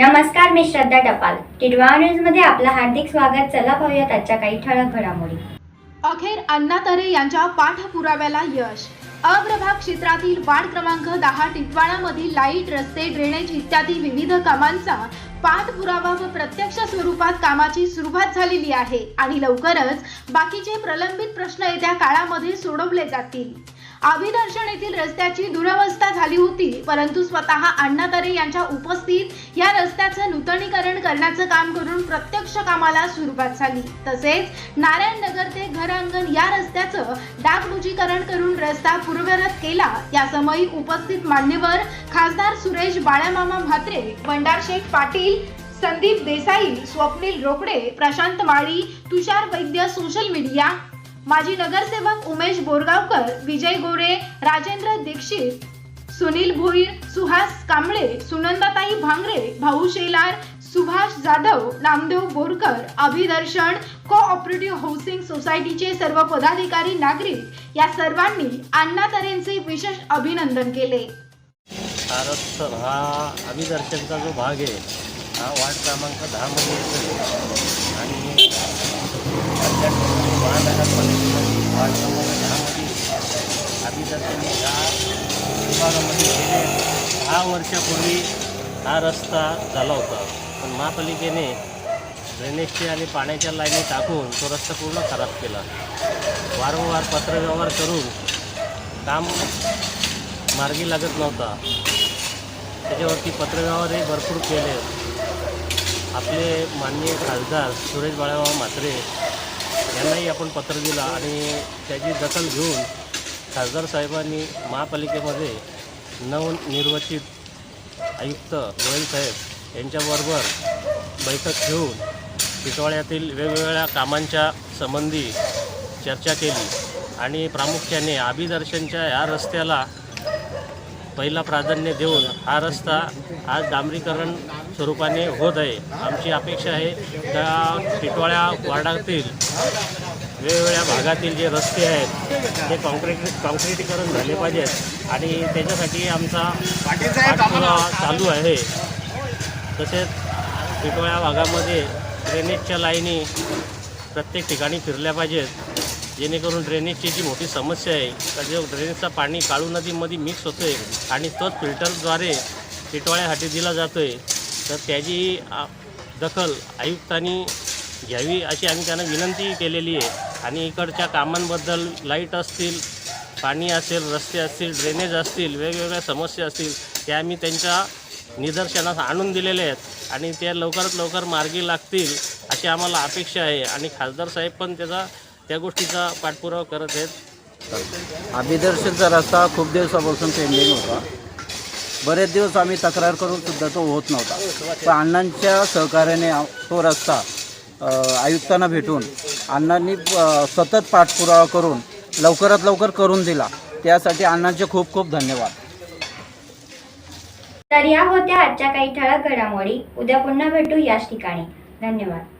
नमस्कार मी श्रद्धा टपाल. टिडवा न्यूजमध्ये आपलं हार्दिक स्वागत. चला पाहूयात आजच्या काही ठळक घडामोडी. अखेर अण्णा तरे यांच्या पाठपुराव्याला यश. अप्रभाग क्षेत्रातील वार्ड क्रमांक दहा टिटवाळामधील लाइट रस्ते ड्रेनेज इत्यादी विविध कामांचा पाठपुरावा व प्रत्यक्ष स्वरूपात कामाची सुरुवात झालेली आहे आणि लवकरच बाकीचे प्रलंबित प्रश्न येत्या काळामध्ये सोडवले जातील. अभिदर्शन येथील रस्त्याची दुरवस्था झाली होती परंतु स्वतः अण्णा तरे यांच्या उपस्थित या रस्त्याचं नूतनीकरण करण्याचं काम करून प्रत्यक्ष कामाला सुरुवात झाली. तसेच नारायण नगर ते घर अंगण या रस्त्याचं डागडुजीकरण करून रस्ता पूर्वरत केला. या समयी उपस्थित मान्यवर खासदार सुरेश बाळामामा म्हात्रे बंडार शेठ पाटील संदीप देसाई स्वप्नील रोकडे प्रशांत माळी तुषार वैद्य सोशल मीडिया माजी नगरसेवक उमेश बोरगावकर विजय गोरे राजेंद्र दीक्षित सुनील भोईर सुहास कांबळे सुनंदाताई भांगरे भाऊ शेलार सुभाष जाधव नामदेव बोरकर अभिदर्शन कोऑपरेटिव्ह हाऊसिंग सोसायटीचे सर्व पदाधिकारी नागरिक या सर्वांनी अण्णा तरेंचे विशेष अभिनंदन केले. हा अभिदर्शनचा जो भाग आहे हा वार्ड क्रमांक दहामध्ये येतो आणि महानगरपालिकेमध्ये वार्ड क्रमांक दहामध्ये अभिदर्शन या विभागामध्ये गेले. दहा वर्षापूर्वी हा रस्ता झाला होता. पण महापालिकेने ड्रेनेजचे आणि पाण्याच्या लाईनी टाकून तो रस्ता पूर्ण खराब केला. वारंवार पत्रव्यवहार करून काम मार्गी लागत नव्हता. त्याच्यावरती पत्रव्यवहारही भरपूर केले. आपले माननीय खासदार सुरेश बाळाभाऊ म्हात्रे यांनाही आपण पत्र दिलं आणि त्याची दखल घेऊन खासदार साहेबांनी महापालिकेमध्ये नवनिर्वाचित आयुक्त गोयल साहेब यांच्याबरोबर बैठक घेऊन टिटवाळ्यातील वेगवेगळ्या कामांच्या संबंधी चर्चा केली आणि प्रामुख्याने अभिदर्शनच्या या रस्त्याला पहिला प्राधान्य देऊन हा रस्ता आज डांबरीकरण स्वरूपाने होत आहे. आमची अपेक्षा आहे त्या टिटवाळ्या वार्डातील वेगवेगळ्या भागातील जे रस्ते आहेत ते कॉन्क्रीट कॉन्क्रिटीकरण झाले पाहिजेत. आणि त्याच्यासाठी आमचा पाठपुरावा चालू आहे. तसेच टिटवाळ्या भागामध्ये ड्रेनेजच्या लाईनी प्रत्येक ठिकाणी फिरल्या पाहिजेत. जेणेकरून ड्रेनेजची जी मोठी समस्या आहे तर जो ड्रेनेजचा पाणी काळू नदीमध्ये मिक्स होतो आहे आणि तोच फिल्टरद्वारे टिटवाळ्यासाठी दिला जातो आहे तर त्याची दखल आयुक्तांनी घ्यावी अशी आम्ही त्यांना विनंती केलेली आहे. आणि इकडच्या कामांबद्दल लाइट असतील पाणी असेल रस्ते असतील ड्रेनेज असतील वेगवेगळ्या समस्या असतील त्या आम्ही त्यांच्या निदर्शनास आणून दिलेले आहेत. आणि त्या लवकरात लवकर मार्गी लागतील अशी आम्हाला अपेक्षा आहे. आणि खासदार साहेब पण त्याचा त्या गोष्टीचा पाठपुरावा करत आहेत. अभिदर्शनचा रस्ता खूप दिवसापासून पेंडिंग होता. बरेच दिवस आम्ही तक्रार करून सुद्धा तो होत नव्हता. पण अण्णांच्या सहकार्याने तो रस्ता आयुक्तांना भेटून अण्णांनी सतत पाठपुरावा करून लवकरात लवकर करून दिला. त्यासाठी अण्णांचे खूप खूप धन्यवाद. तर या होत्या आजच्या काही ठळक घडामोडी. उद्या पुन्हा भेटू याच ठिकाणी. धन्यवाद.